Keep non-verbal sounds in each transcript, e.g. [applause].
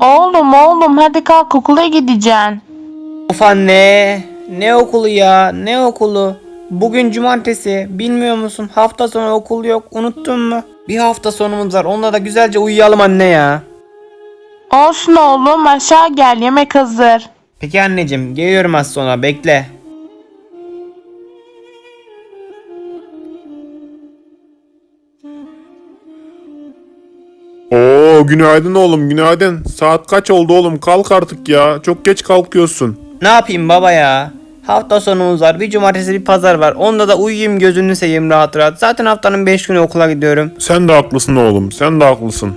Oğlum oğlum hadi kalk okula gideceksin. Of anne. Ne okulu ya? Ne okulu? Bugün cumartesi. Bilmiyor musun? Hafta sonu okul yok. Unuttun mu? Bir hafta sonumuz var. Onunla da güzelce uyuyalım anne ya. Olsun oğlum aşağı gel yemek hazır. Peki anneciğim. Geliyorum az sonra. Bekle. Oo günaydın oğlum günaydın. Saat kaç oldu oğlum kalk artık ya. Çok geç kalkıyorsun. Ne yapayım baba ya? Hafta sonumuz var. Bir cumartesi bir pazar var. Onda da uyuyayım gözünü seveyim rahat rahat. Zaten haftanın 5 günü okula gidiyorum. Sen de haklısın oğlum sen de haklısın.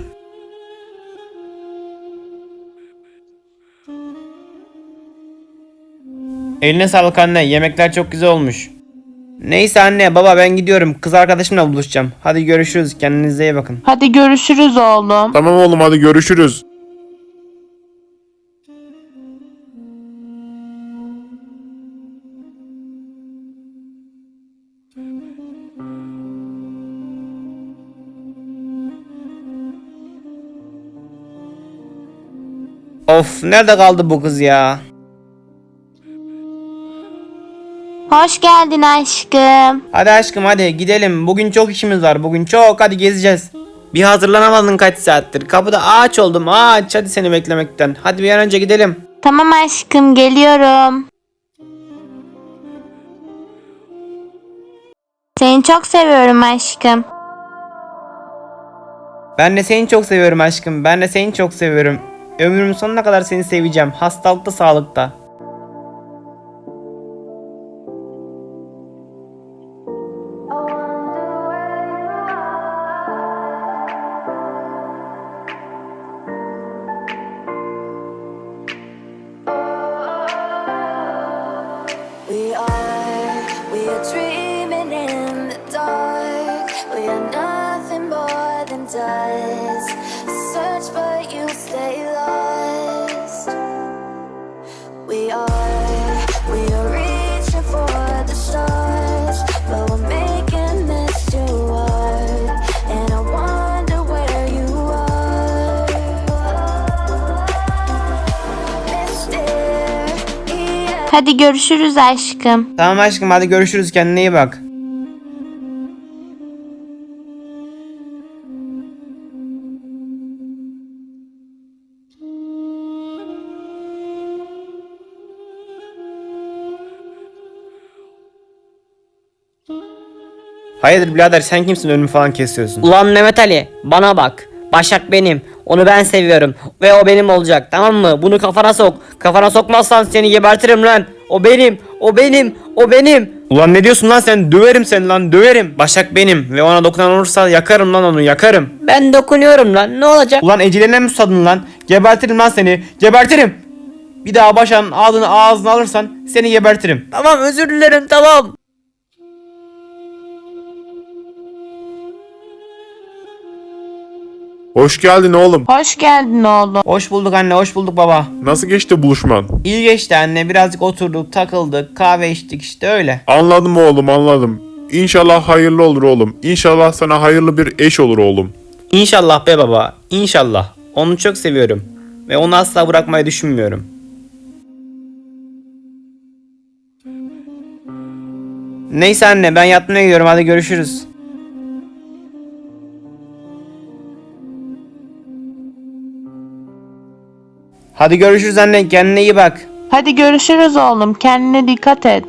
Eline sağlık anne. Yemekler çok güzel olmuş. Neyse anne baba ben gidiyorum. Kız arkadaşımla buluşacağım. Hadi görüşürüz. Kendinize iyi bakın. Hadi görüşürüz oğlum. Tamam oğlum hadi görüşürüz. Of nerede kaldı bu kız ya? Hoş geldin aşkım. Hadi aşkım hadi gidelim. Bugün çok işimiz var. Bugün çok hadi gezeceğiz. Bir hazırlanamadın kaç saattir. Kapıda ağaç oldum ağaç. Hadi seni beklemekten. Hadi bir an önce gidelim. Tamam aşkım geliyorum. Seni çok seviyorum aşkım. Ben de seni çok seviyorum aşkım. Ben de seni çok seviyorum. Ömrümün sonuna kadar seni seveceğim. Hastalıkta sağlıkta. Hadi görüşürüz aşkım. Tamam aşkım hadi görüşürüz kendine iyi bak. Hayırdır birader sen kimsin önümü falan kesiyorsun? Ulan Mehmet Ali bana bak. Başak benim. Onu ben seviyorum. Ve o benim olacak tamam mı? Bunu kafana sok. Kafana sokmazsan seni gebertirim lan. O benim. O benim. O benim. Ulan ne diyorsun lan sen? Döverim seni lan döverim. Başak benim ve ona dokunan olursa yakarım lan onu yakarım. Ben dokunuyorum lan. Ne olacak? Ulan eceline mi susadın lan? Gebertirim lan seni. Gebertirim. Bir daha Başak'ın adını ağzına alırsan seni gebertirim. Tamam özür dilerim tamam. Hoş geldin oğlum. Hoş geldin oğlum. Hoş bulduk anne hoş bulduk baba. Nasıl geçti buluşman? İyi geçti anne birazcık oturduk takıldık kahve içtik işte öyle. Anladım oğlum anladım. İnşallah hayırlı olur oğlum. İnşallah sana hayırlı bir eş olur oğlum. İnşallah be baba inşallah. Onu çok seviyorum. Ve onu asla bırakmayı düşünmüyorum. Neyse anne ben yatmaya gidiyorum hadi görüşürüz. Hadi görüşürüz anne kendine iyi bak. Hadi görüşürüz oğlum kendine dikkat et.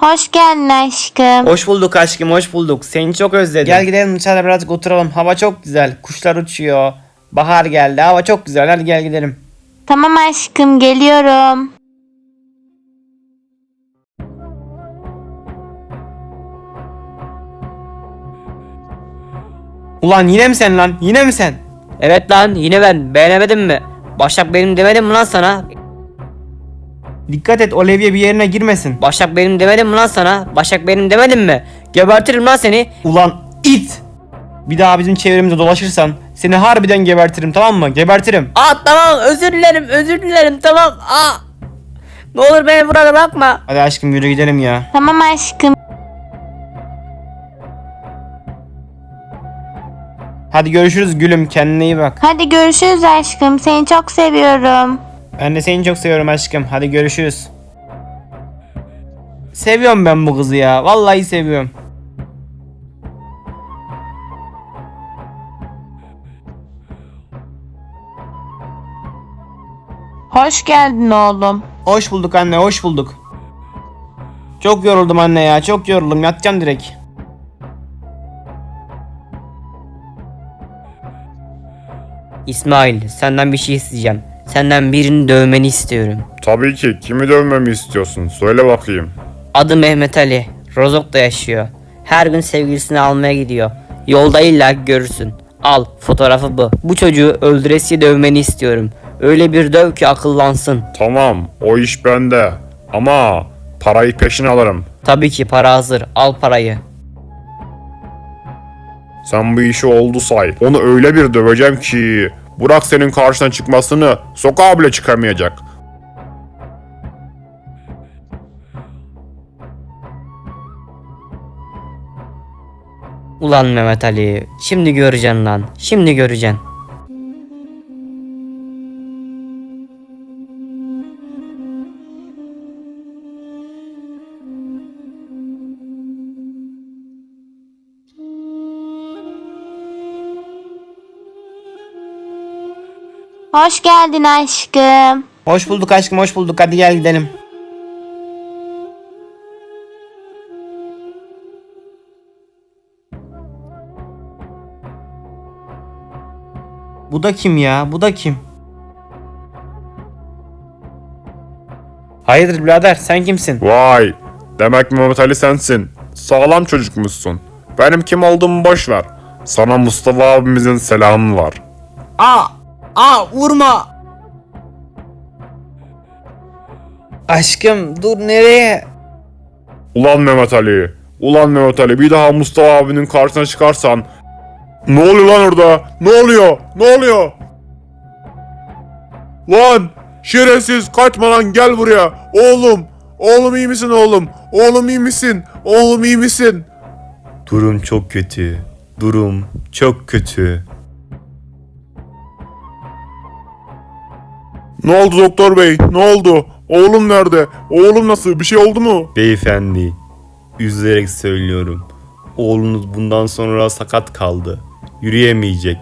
Hoş geldin aşkım. Hoş bulduk aşkım hoş bulduk. Seni çok özledim. Gel gidelim dışarıda birazcık oturalım. Hava çok güzel. Kuşlar uçuyor. Bahar geldi. Hava çok güzel. Hadi gel gidelim. Tamam aşkım geliyorum. Ulan yine mi sen lan? Yine mi sen? Evet lan yine ben. Beğenemedin mi? Başak benim demedim mi lan sana? Dikkat et Olivia bir yerine girmesin. Başak benim demedim mi lan sana? Başak benim demedim mi? Gebertirim lan seni. Ulan it! Bir daha bizim çevremizde dolaşırsan Seni harbiden gebertirim tamam mı? Gebertirim. Aa tamam özür dilerim özür dilerim tamam. Aa. Ne olur beni burada bırakma. Hadi aşkım yürü gidelim ya. Tamam aşkım. Hadi görüşürüz gülüm kendine iyi bak. Hadi görüşürüz aşkım. Seni çok seviyorum. Ben de seni çok seviyorum aşkım. Hadi görüşürüz. Seviyorum ben bu kızı ya. Vallahi seviyorum. Hoş geldin oğlum. Hoş bulduk anne, hoş bulduk. Çok yoruldum anne ya, çok yoruldum. Yatacağım direkt. İsmail senden bir şey isteyeceğim. Senden birini dövmeni istiyorum. Tabii ki. Kimi dövmemi istiyorsun? Söyle bakayım. Adı Mehmet Ali. Rozok'ta yaşıyor. Her gün sevgilisini almaya gidiyor. Yolda illa görürsün. Al fotoğrafı bu. Bu çocuğu öldüresiye dövmeni istiyorum. Öyle bir döv ki akıllansın. Tamam. O iş bende. Ama parayı peşin alırım. Tabii ki para hazır. Al parayı. Sen bu işi oldu say. Onu öyle bir döveceğim ki Burak senin karşına çıkmasını sokağa bile çıkamayacak. Ulan Mehmet Ali. Şimdi göreceksin lan. Şimdi göreceksin. Hoş geldin aşkım. Hoş bulduk aşkım, hoş bulduk. Hadi gel gidelim. Bu da kim ya? Bu da kim? Hayırdır birader sen kimsin? Vay. Demek Mehmet Ali sensin. Sağlam çocukmuşsun. Benim kim olduğumu boş ver. Sana Mustafa abimizin selamı var. Aa! Aa vurma! Aşkım dur nereye? Ulan Mehmet Ali. Ulan Mehmet Ali bir daha Mustafa abinin karşısına çıkarsan. Ne oluyor lan orada? Ne oluyor? Ne oluyor? Lan şerefsiz kaçma lan gel buraya. Oğlum. Oğlum iyi misin oğlum? Oğlum iyi misin? Oğlum iyi misin? Durum çok kötü. Durum çok kötü. Ne oldu doktor bey? Ne oldu? Oğlum nerede? Oğlum nasıl? Bir şey oldu mu? Beyefendi, üzülerek söylüyorum. Oğlunuz bundan sonra sakat kaldı. Yürüyemeyecek.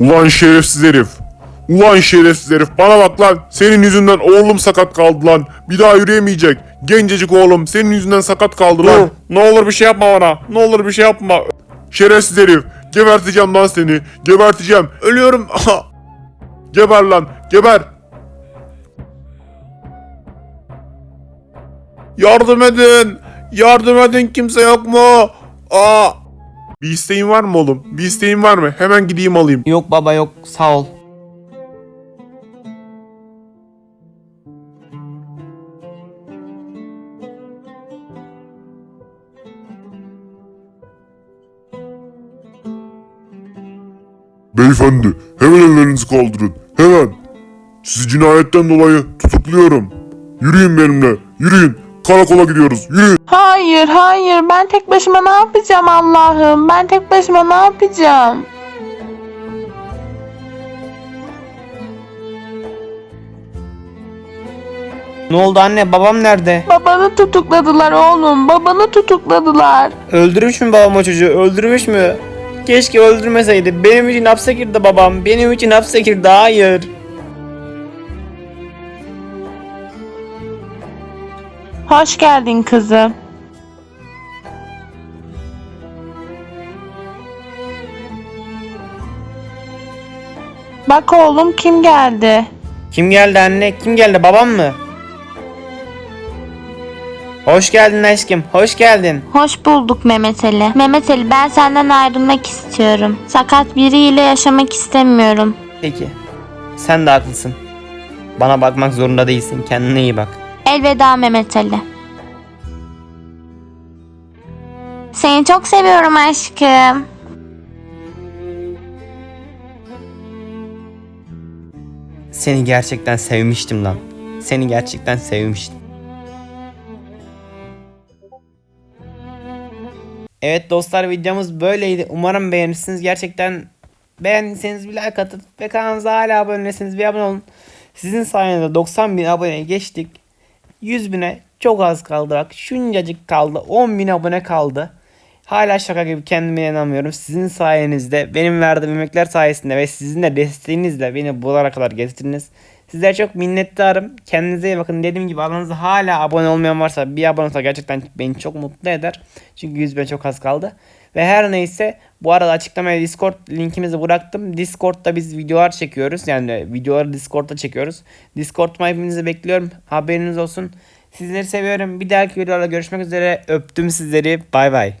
Ulan şerefsiz herif. Ulan şerefsiz herif. Bana bak lan. Senin yüzünden oğlum sakat kaldı lan. Bir daha yürüyemeyecek. Gencecik oğlum. Senin yüzünden sakat kaldı lan. Ne olur bir şey yapma bana. Ne olur bir şey yapma. Şerefsiz herif. Geberteceğim lan seni. Geberteceğim. Ölüyorum. [laughs] geber lan. Geber. Yardım edin. Yardım edin kimse yok mu? Aa. Bir isteğin var mı oğlum? Bir isteğin var mı? Hemen gideyim alayım. Yok baba yok sağ ol. Beyefendi, hemen ellerinizi kaldırın. Hemen. Sizi cinayetten dolayı tutukluyorum. Yürüyün benimle. Yürüyün. Karakola gidiyoruz. Yürüyün. Hayır hayır ben tek başıma ne yapacağım Allah'ım? Ben tek başıma ne yapacağım? Ne oldu anne babam nerede? Babanı tutukladılar oğlum. Babanı tutukladılar. Öldürmüş mü babam o çocuğu? Öldürmüş mü? Keşke öldürmeseydi. Benim için hapse girdi babam. Benim için hapse girdi. Hayır. Hoş geldin kızım. Bak oğlum kim geldi? Kim geldi anne? Kim geldi? Babam mı? Hoş geldin aşkım. Hoş geldin. Hoş bulduk Mehmet Ali. Mehmet Ali ben senden ayrılmak istiyorum. Sakat biriyle yaşamak istemiyorum. Peki. Sen de haklısın. Bana bakmak zorunda değilsin. Kendine iyi bak. Elveda Mehmet Ali. Seni Seni çok seviyorum aşkım. Seni gerçekten sevmiştim lan. Seni gerçekten sevmiştim. Evet dostlar videomuz böyleydi. Umarım beğenirsiniz. Gerçekten beğendiyseniz bir like atın ve kanalımıza hala abone değilseniz bir abone olun. Sizin sayenizde 90 bin aboneye geçtik. 100 bine çok az kaldı bak. Şuncacık kaldı. 10 bin abone kaldı. Hala şaka gibi kendime inanamıyorum. Sizin sayenizde, benim verdiğim emekler sayesinde ve sizin de desteğinizle beni buralara kadar getirdiniz. Sizlere çok minnettarım. Kendinize iyi bakın. Dediğim gibi aranızda hala abone olmayan varsa bir abone olsa gerçekten beni çok mutlu eder. Çünkü 100 bin çok az kaldı. Ve her neyse bu arada açıklamaya Discord linkimizi bıraktım. Discord'da biz videolar çekiyoruz. Yani videoları Discord'da çekiyoruz. Discord'uma hepinizi bekliyorum. Haberiniz olsun. Sizleri seviyorum. Bir dahaki videolarda görüşmek üzere. Öptüm sizleri. Bay bay.